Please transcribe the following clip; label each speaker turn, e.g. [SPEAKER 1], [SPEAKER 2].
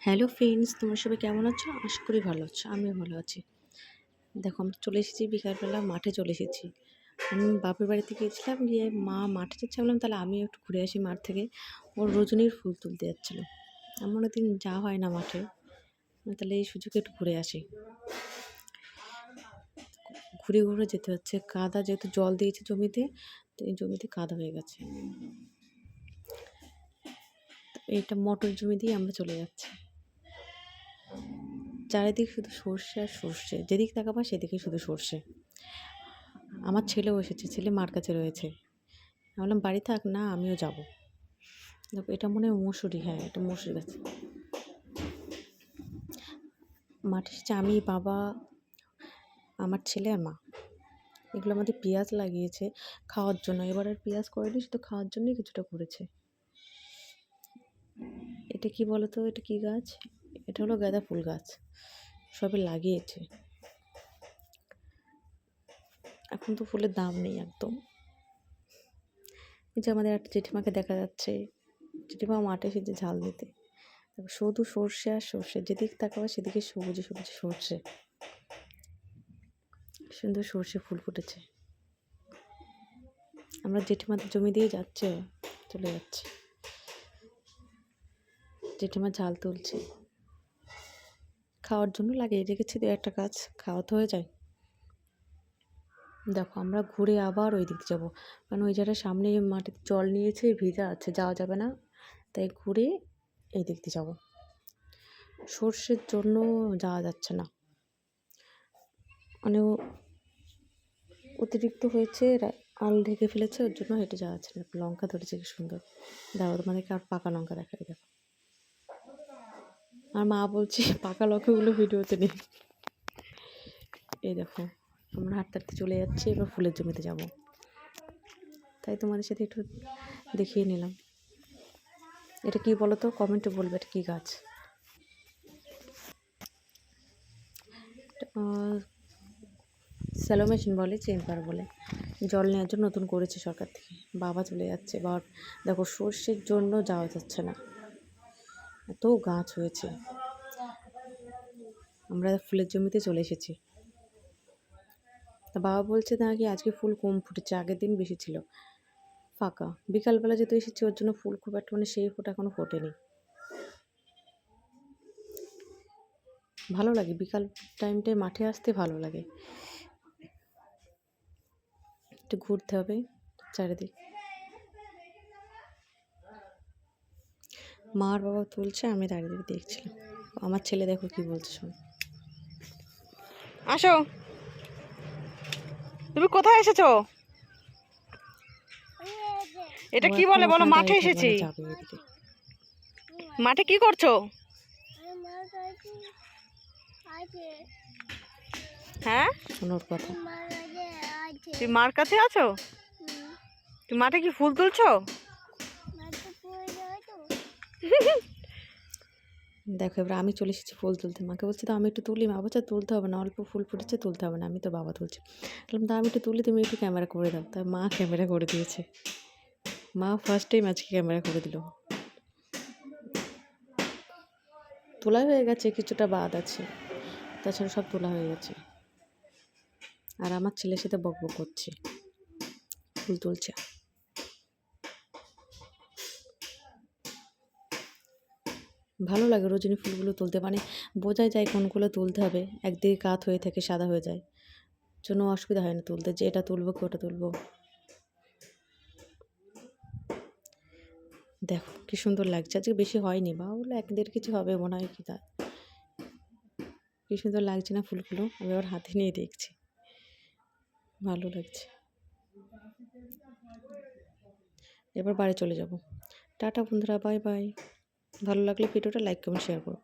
[SPEAKER 1] Hello friends, তোমরা সবাই কেমন আছো? আশা করি ভালো আছো, আমিও ভালো আছি। দেখো, আমি চলে এসেছি বিকালবেলা, মাঠে চলে এসেছি। আমি বাপের বাড়িতে গিয়েছিলাম, গিয়ে মা মাঠে যাচ্ছে বললাম তাহলে আমি একটু ঘুরে আসি মাঠ থেকে। ওর রজনীর ফুল তুলতে যাচ্ছিল। এমন দিন যা হয় না মাঠে। তাহলে এই সুযোগে একটু ঘুরে আসি। ঘুরে ঘুরে যেতে হচ্ছে। কাদা যেহেতু জল দিয়েছে জমিতে, তো এই জমিতে কাদা হয়ে গেছে। এটা মটর জমি দিয়ে আমরা চলে যাচ্ছি। চারিদিক শুধু সর্ষে আর সর্ষে। যেদিক তাকাবা সেদিকে শুধু সর্ষে। আমার ছেলেও এসেছে, ছেলে মার কাছে রয়েছে। আমি বললাম, বাড়ি থাক না, আমিও যাব। এটা মনে হয় মসুরি হ্যাঁ এটা মসুরি গাছ। মাঠে এসেছে আমি, বাবা, আমার ছেলে আর মা। এগুলো আমাদের পেঁয়াজ লাগিয়েছে খাওয়ার জন্য। এবার আর পেঁয়াজ করেনি, শুধু খাওয়ার জন্যই কিছুটা করেছে। এটা কি বলতো? এটা কি গাছ? এটা হলো গাঁদা ফুল গাছ। সবে লাগিয়েছে। এখন তো ফুলের দাম নেই একদম। এই যে আমাদের একটা জেঠিমাকে দেখা যাচ্ছে। জেঠিমা মাঠে এসেছে ঝাল দিতে। শুধু সর্ষে আর সর্ষে, যেদিক তাকাবে সেদিকে সবুজে সবুজে সর্ষে। সুন্দর সর্ষে ফুল ফুটেছে। আমরা জেঠিমাদের জমি দিয়ে যাচ্ছে, চলে যাচ্ছে। জেঠিমা ঝাল তুলছে। খাওয়ার জন্য লাগিয়ে রেখেছি, দু একটা গাছ খাওয়া তো হয়ে যায়। দেখো, আমরা ঘুরে আবার ওই দিক যাব। কারণ ওই জায়গায় সামনে মাটিতে জল নিয়েছে, ভিজা আছে, যাওয়া যাবে না। তাই ঘুরে এই দিক দিয়ে যাব। সর্ষের জন্য যাওয়া যাচ্ছে না। মানে অতিরিক্ত হয়েছে আল ঢেকে ফেলেছে, ওর জন্য হেঁটে যাওয়া যাচ্ছে না। লঙ্কা ধরেছে, কি সুন্দর। দেখো তোমাদেরকে আর পাকা লঙ্কা দেখাই, দেখো। আর মা বলছে, পাকা লঙ্কাগুলো ভিডিওতে নেই। এই দেখো, আমরা হাঁটতে হাঁটতে চলে যাচ্ছি, এবার ফুলের জমিতে যাব। তাই তোমাদের সাথে একটু দেখিয়ে নিলাম। এটা কি বলো তো? কমেন্টে বলবে এটা কী গাছ? স্যালো মেশিন বলে চেম্বার বলে। জল নেওয়ার জন্য নতুন করেছে সরকার থেকে। বাবা চলে যাচ্ছে বা দেখো, সর্ষের জন্য যাওয়া যাচ্ছে না। এত গাছ হয়েছে। আমরা ফুলের জমিতে চলে এসেছি। তা বাবা বলছে নাকি আজকে ফুল কম ফুটেছে, আগের দিন বেশি ছিল। ফাঁকা। বিকালবেলা যেহেতু এসেছি, ওর জন্য ফুল খুব একটা মানে সেই ফোটা এখনও ফোটেনি। ভালো লাগে, বিকাল টাইমটায় মাঠে আসতে ভালো লাগে। একটু ঘুরতে হবে, চারিদিক। মা আর বাবা তুলছে আমি দাঁড়িয়ে দেখছিলাম। আমার ছেলে দেখো কি বলছে শোন
[SPEAKER 2] আসো। তুমি কোথায় এসেছ? এটা কি বলে? বলো মাঠে এসেছি। মাঠে কি করছ? হ্যাঁ?
[SPEAKER 1] শোনোর কথা।
[SPEAKER 2] তুমি মার কাছে আছো? তুমি মাঠে কি ফুল তুলছো?
[SPEAKER 1] দেখো, এবার আমি চলে এসেছি ফুল তুলতে। মাকে বলছি তো আমি একটু তুলি। মা বলছে, তুলতে হবে না, অল্প ফুল ফুটেছে, তুলতে হবে না, আমি তো বাবা তুলছি। বললাম তা আমি একটু তুলি, তুমি একটু ক্যামেরা করে দাও। তাই মা ক্যামেরা করে দিয়েছে। মা ফার্স্ট টাইম আজকে ক্যামেরা করে দিল। তোলা হয়ে গেছে, কিছুটা বাদ আছে। তাছাড়া সব তোলা হয়ে গেছে। আর আমার ছেলের সাথে বক বক করছে। ফুল তুলছে। ভালো লাগে রজনী ফুলগুলো তুলতে। মানে বোঝা যায় কোনগুলো তুলতে হবে। একদিকে কাত হয়ে থাকে, সাদা হয়ে যায়। জন্য অসুবিধা হয় না তুলতে। যে এটা তুলবো, কি ওটা তুলবো। দেখো, কি সুন্দর লাগছে। আজকে বেশি হয়নি বা বলল এক দেড় কিছু হবে, মনে হয় কি তা। কি সুন্দর লাগছে না ফুলগুলো? আমি আবার হাতে নিয়ে দেখছি। ভালো লাগছে। এবার বাড়ি চলে যাব। টাটা বন্ধুরা, বাই বাই। ভালো লাগলে ভিডিওটা লাইক কমেন্ট শেয়ার করো।